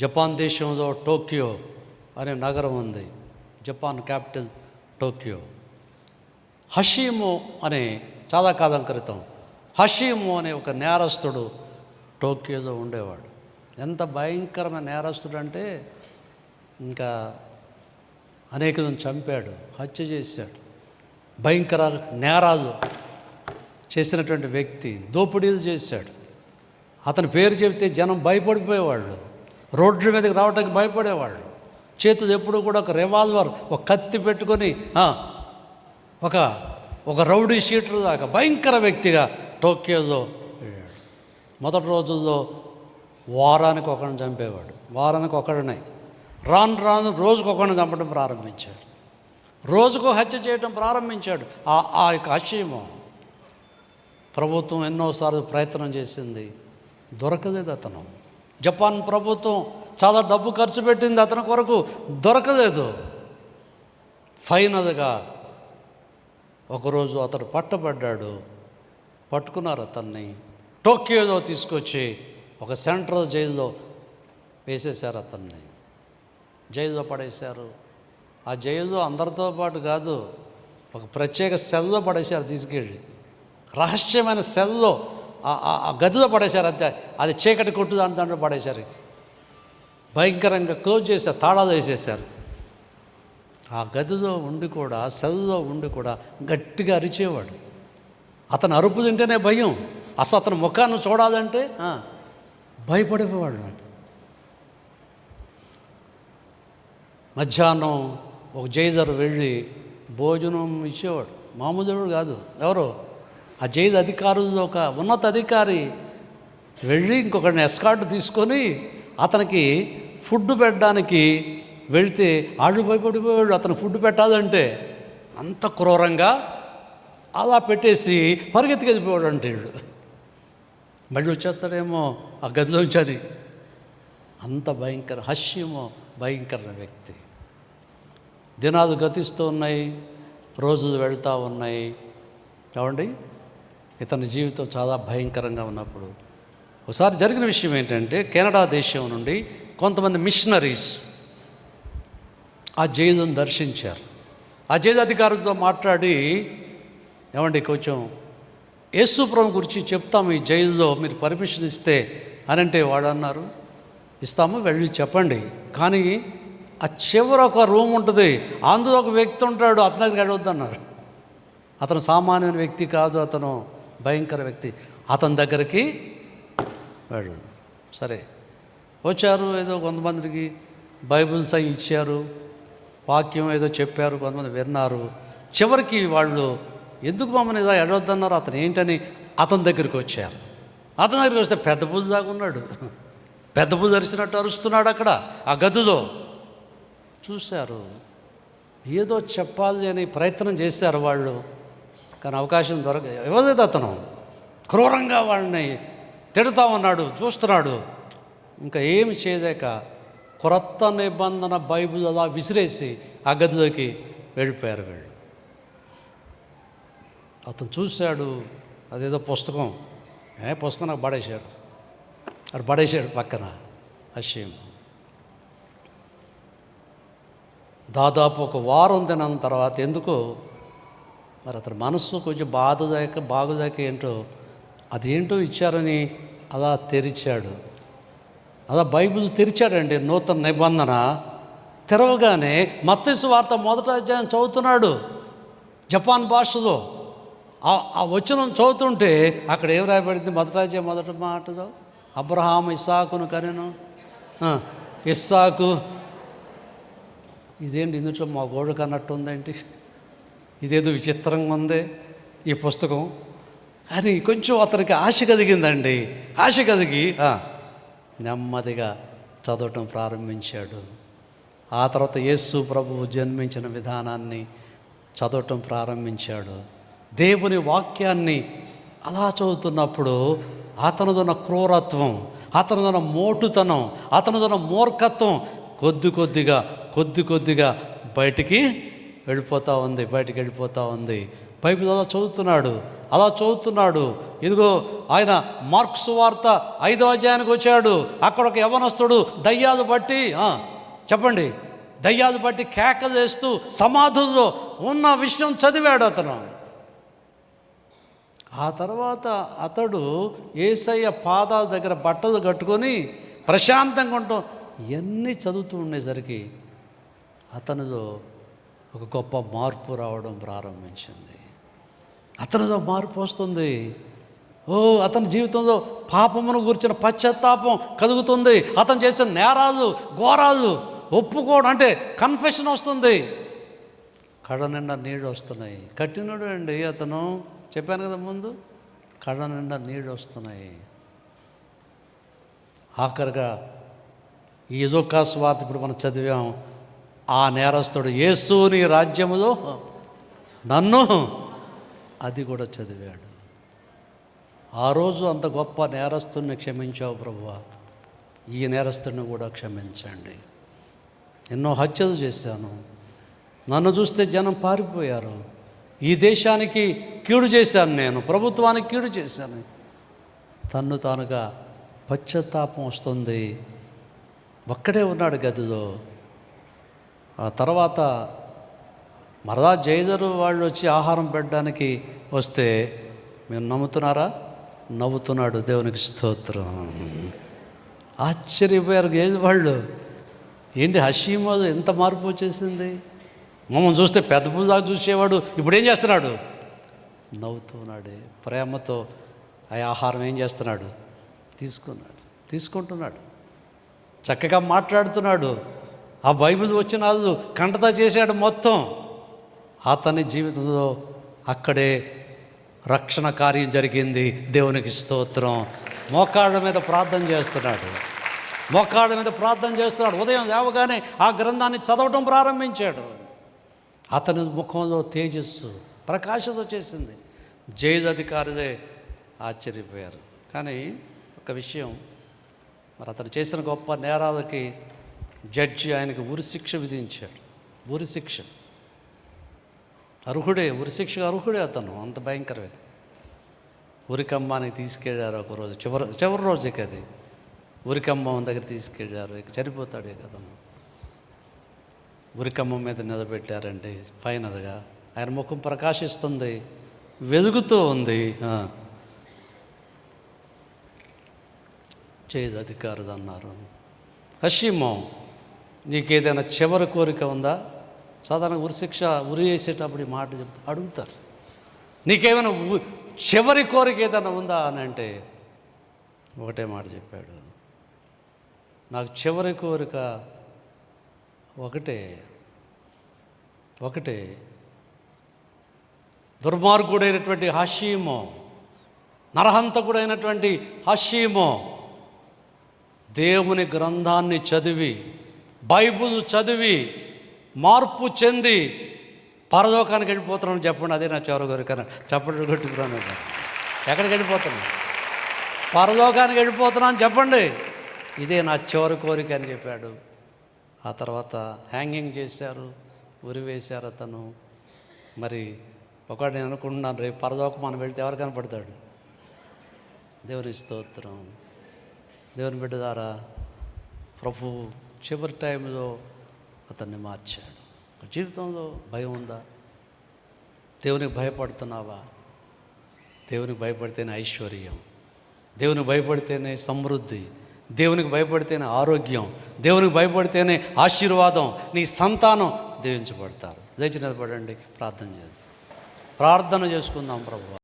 Japan దేశంలో Tokyo అనే నగరం ఉంది. Japan capital Tokyo. హషీము అనే చాలా కాలం క్రితం హషీము అనే ఒక నేరస్తుడు టోక్యోలో ఉండేవాడు. ఎంత భయంకరమైన నేరస్తుడు అంటే ఇంకా అనేకులను చంపాడు హత్య చేశాడు. భయంకర నేరాలు చేసినటువంటి వ్యక్తి దోపిడీలు చేశాడు. అతని పేరు చెబితే జనం భయపడిపోయేవాళ్ళు. రోడ్ల మీదకి రావడానికి భయపడేవాళ్ళు. చేతులు ఎప్పుడు కూడా ఒక రివాల్వర్ ఒక కత్తి పెట్టుకొని ఒక ఒక రౌడీ షీటర్ దాకా భయంకర వ్యక్తిగా టోక్యోలో మొదటి రోజుల్లో వారానికి ఒకరిని చంపేవాడు. వారానికి ఒకడినే రాను రాను రోజుకు ఒకరిని చంపడం ప్రారంభించాడు. రోజుకు హత్య చేయడం ప్రారంభించాడు. ఆ ఆ యొక్క ఆశయము ప్రభుత్వం ఎన్నోసార్లు ప్రయత్నం చేసింది. దొరకలేదు అతను. జపాన్ ప్రభుత్వం చాలా డబ్బు ఖర్చు పెట్టింది అతని కొరకు దొరకలేదు. ఫైనల్గా ఒకరోజు అతడు పట్టబడ్డాడు. పట్టుకున్నారు అతన్ని. టోక్యోలో తీసుకొచ్చి ఒక సెంట్రల్ జైల్లో వేసేశారు అతన్ని. జైల్లో పడేశారు. ఆ జైల్లో అందరితో పాటు కాదు ఒక ప్రత్యేక సెల్లో పడేశారు తీసుకెళ్ళి. రహస్యమైన సెల్లో ఆ- గదిలో పడేశారు అంతే. అది చీకటి కొట్టు దాని దాంట్లో పడేశారు. భయంకరంగా క్లోజ్ చేశారు తాళాలు వేసేసారు ఆ గదిలో ఉండి కూడా సెల్లో ఉండి కూడా గట్టిగా అరిచేవాడు. అతను అరుపు తింటేనే భయం. అసలు అతని ముఖాన్ని చూడాలంటే భయపడిపోవాడు. మధ్యాహ్నం ఒక జైదర్ వెళ్ళి భోజనం ఇచ్చేవాడు. మామూలుడు కాదు. ఎవరు? ఆ జైలు అధికారుల్లో ఒక ఉన్నత అధికారి వెళ్ళి ఇంకొకరిని ఎస్కార్ట్ తీసుకొని అతనికి ఫుడ్ పెట్టడానికి వెళితే ఆళ్ళు భయపడిపోయాడు అతను ఫుడ్ పెట్టాలంటే. అంత క్రూరంగా అలా పెట్టేసి పరిగెత్తికెళ్ళిపోయాడు అంటే వీళ్ళు మళ్ళీ వచ్చేస్తాడేమో ఆ గదిలోంచి అని అంత భయంకర హస్యమో భయంకర వ్యక్తి. దినాలు గతిస్తూ ఉన్నాయి రోజులు వెళ్తూ ఉన్నాయి. కావండి ఇతని జీవితం చాలా భయంకరంగా ఉన్నప్పుడు. ఒకసారి జరిగిన విషయం ఏంటంటే కెనడా దేశం నుండి కొంతమంది మిషనరీస్ ఆ జైలును దర్శించారు. ఆ జైలు అధికారులతో మాట్లాడి ఏమండి కొంచెం యేసుప్రభు గురించి చెప్తాము ఈ జైల్లో మీరు పర్మిషన్ ఇస్తే అని అంటే వాడు అన్నారు. ఇస్తాము వెళ్ళి చెప్పండి. కానీ ఆ చివర ఒక రూమ్ ఉంటుంది అందులో ఒక వ్యక్తి ఉంటాడు అతని దగ్గరికి అతను సామాన్య వ్యక్తి కాదు అతను భయంకర వ్యక్తి. అతని దగ్గరికి వెళ్ళదు సరే. వచ్చారు ఏదో కొంతమందికి బైబిల్స్ అవి ఇచ్చారు వాక్యం ఏదో చెప్పారు కొంతమంది విన్నారు. చివరికి వాళ్ళు ఎందుకు మమ్మల్ని ఏదో ఎడవద్దన్నారు? అతను ఏంటని అతని దగ్గరికి వచ్చారు. అతని దగ్గరికి వస్తే పెద్ద పూజ దాకా ఉన్నాడు పెద్ద పూజ అరిసినట్టు అరుస్తున్నాడు అక్కడ ఆ గదిలో. చూశారు. ఏదో చెప్పాలి అని ప్రయత్నం చేశారు వాళ్ళు. కానీ అవకాశం దొరక ఇవ్వలేదు అతను? క్రూరంగా వాడిని తిడతా ఉన్నాడు చూస్తున్నాడు. ఇంకా ఏమి చేయలేక క్రొత్త నిబంధన బైబిల్ అలా విసిరేసి ఆ గదిలోకి వెళ్ళిపోయారు వీళ్ళు. అతను చూశాడు అదేదో పుస్తకం. ఏ పుస్తకం నాకు పడేశాడు? అది పడేశాడు పక్కన అషయం దాదాపు ఒక వారం తిన తర్వాత ఎందుకో మరి అతని మనసు కొంచెం బాధదాయక బాగుదాయక ఏంటో అదేంటో ఇచ్చారని అలా తెరిచాడు. అలా బైబిల్ తెరిచాడండి నూతన నిబంధన. తెరవగానే మత్స్సు వార్త మొదట అధ్యాయం చదువుతున్నాడు జపాన్ భాషలో. ఆ వచనం చదువుతుంటే అక్కడ ఏం రాయబడింది మొదట మొదటి మాటదో అబ్రహాం ఇస్సాకును కనెను. ఇస్సాకు. ఇదేంటి ఇందులో మా గోడు కన్నట్టు ఉందేంటి? ఇదేదో విచిత్రంగా ఉంది ఈ పుస్తకం. అని కొంచెం అతనికి ఆశ కలిగిందండి. ఆశ కలిగి నెమ్మదిగా చదవటం ప్రారంభించాడు. ఆ తర్వాత యేసు ప్రభువు జన్మించిన విధానాన్ని చదవటం ప్రారంభించాడు. దేవుని వాక్యాన్ని అలా చదువుతున్నప్పుడు అతనిదున్న క్రూరత్వం అతనిదున్న మోటుతనం అతనిదున్న మూర్ఖత్వం కొద్ది కొద్దిగా కొద్ది కొద్దిగా బయటికి వెళ్ళిపోతూ ఉంది బయటికి వెళ్ళిపోతూ ఉంది. బైబిల్ అలా చదువుతున్నాడు అలా చదువుతున్నాడు. ఇదిగో ఆయన మార్క్స్ వార్త ఐదో అధ్యాయానికి వచ్చాడు. అక్కడ ఒక యవనస్తుడు దయ్యాలు బట్టి చెప్పండి. దయ్యాలు బట్టి కేక చేస్తూ సమాధుల్లో ఉన్న విషయం చదివాడు అతను. ఆ తర్వాత అతడు ఏసయ్య పాదాల దగ్గర బట్టలు కట్టుకొని ప్రశాంతంగా ఉంటాం ఇవన్నీ చదువుతూ ఉండేసరికి అతనిలో ఒక గొప్ప మార్పు రావడం ప్రారంభించింది. అతనిలో మార్పు వస్తుంది. ఓ అతని జీవితంలో పాపమును గురించిన పశ్చాత్తాపం కలుగుతుంది. అతను చేసిన నేరాలు ఘోరాలు ఒప్పుకోవడం అంటే కన్ఫెషన్ వస్తుంది. కళ్ళ నిండా నీళ్ళు వస్తున్నాయి. కట్టినడు అండి అతను. చెప్పాను కదా ముందు? కళ్ళ నిండా నీళ్ళు వస్తున్నాయి. ఆఖరిగా ఈ ఇదొక్క స్వార్థ ఇప్పుడు మనం చదివాం. ఆ నేరస్తుడు యేసు నీ రాజ్యములో నన్ను అది కూడా చదివాడు. ఆ రోజు అంత గొప్ప నేరస్తుని క్షమించావు ప్రభువా. ఈ నేరస్తుని కూడా క్షమించండి. ఎన్నో హత్యలు చేశాను. నన్ను చూస్తే జనం పారిపోయారు. ఈ దేశానికి కీడు చేశాను నేను. ప్రభుత్వానికి కీడు చేశాను. తన్ను తానుగా పశ్చాత్తాపం వస్తుంది. ఒక్కడే ఉన్నాడు గదిలో. తర్వాత మరదా జైదరు వాళ్ళు వచ్చి ఆహారం పెట్టడానికి వస్తే మీరు నమ్ముతున్నారా? నవ్వుతున్నాడు దేవునికి స్తోత్రం. ఆశ్చర్యపోయారు ఏది వాళ్ళు. ఏంటి హషీమోదు ఎంత మార్పు వచ్చేసింది? మమ్మల్ని చూస్తే పెద్ద పూజ చూసేవాడు ఇప్పుడు ఏం చేస్తున్నాడు? నవ్వుతున్నాడే ప్రేమతో ఆ ఆహారం ఏం చేస్తున్నాడు? తీసుకున్నాడు. తీసుకుంటున్నాడు. చక్కగా మాట్లాడుతున్నాడు. ఆ బైబిల్ వచ్చిన కంటత చేశాడు మొత్తం. అతని జీవితంలో అక్కడే రక్షణ కార్యం జరిగింది. దేవునికి స్తోత్రం. మోకాళ్ళ మీద ప్రార్థన చేస్తున్నాడు. మోకాళ్ళ మీద ప్రార్థన చేస్తున్నాడు. ఉదయం లేవగానే ఆ గ్రంథాన్ని చదవటం ప్రారంభించాడు. అతని ముఖంలో తేజస్సు ప్రకాశం వచ్చేసింది జైలు అధికారిదే ఆశ్చర్యపోయారు. కానీ ఒక విషయం మరి అతను చేసిన గొప్ప నేరాలకి జడ్జి ఆయనకి ఉరిశిక్ష విధించాడు. ఉరిశిక్ష అర్హుడే ఉరిశిక్ష అర్హుడే అతను. అంత భయంకరమే ఉరికమ్మానికి తీసుకెళ్ళారు ఒకరోజు. చివరి చివరి రోజుకి అది. ఉరికమ్మం దగ్గర తీసుకెళ్ళారు ఇక చనిపోతాడు ఇక అతను. ఉరికమ్మం మీద నిలబెట్టారండి. పైనదిగా. ఆయన ముఖం ప్రకాశిస్తుంది. వెలుగుతూ ఉంది. చేదు చేయదు అధికారులు అన్నారు. హషీమో నీకేదైనా చివరి కోరిక ఉందా? సాధారణ ఉరిశిక్ష ఉరి వేసేటప్పుడు ఈ మాట చెప్తా అడుగుతారు. నీకేమైనా ఉ- చివరి కోరిక ఏదైనా ఉందా అని అంటే ఒకటే మాట చెప్పాడు. నాకు చివరి కోరిక ఒకటే ఒకటే. దుర్మార్గుడైనటువంటి హషీమో నరహంతకుడైనటువంటి హషీమో దేవుని గ్రంథాన్ని చదివి బైబుల్ చదివి మార్పు చెంది పరలోకానికి వెళ్ళిపోతున్నాను చెప్పండి. అదే నా చివరి కోరిక చెప్పండి కొట్టుకున్నాను ఎక్కడికి వెళ్ళిపోతున్నాను? పరలోకానికి వెళ్ళిపోతున్నాను చెప్పండి. ఇదే నా చివరి కోరిక అని చెప్పాడు. ఆ తర్వాత హ్యాంగింగ్ చేశారు ఉరి వేశారు అతను. మరి ఒకటి నేను అనుకుంటున్నాను రేపు పరలోకం మనం వెళితే ఎవరు కనపడతాడు? దేవుని స్తోత్రం. దేవుని బిడ్డ ద్వారా ప్రభు చివరి టైంలో అతన్ని మార్చాడు. జీవితంలో భయం ఉందా? దేవునికి భయపడుతున్నావా? దేవునికి భయపడితేనే ఐశ్వర్యం. దేవునికి భయపడితేనే సమృద్ధి. దేవునికి భయపడితేనే ఆరోగ్యం. దేవునికి భయపడితేనే ఆశీర్వాదం. నీ సంతానం. దీవించబడతారు లేచి నిలబడండి. ప్రార్థన చేద్దాం. ప్రార్థన చేసుకుందాం ప్రభు.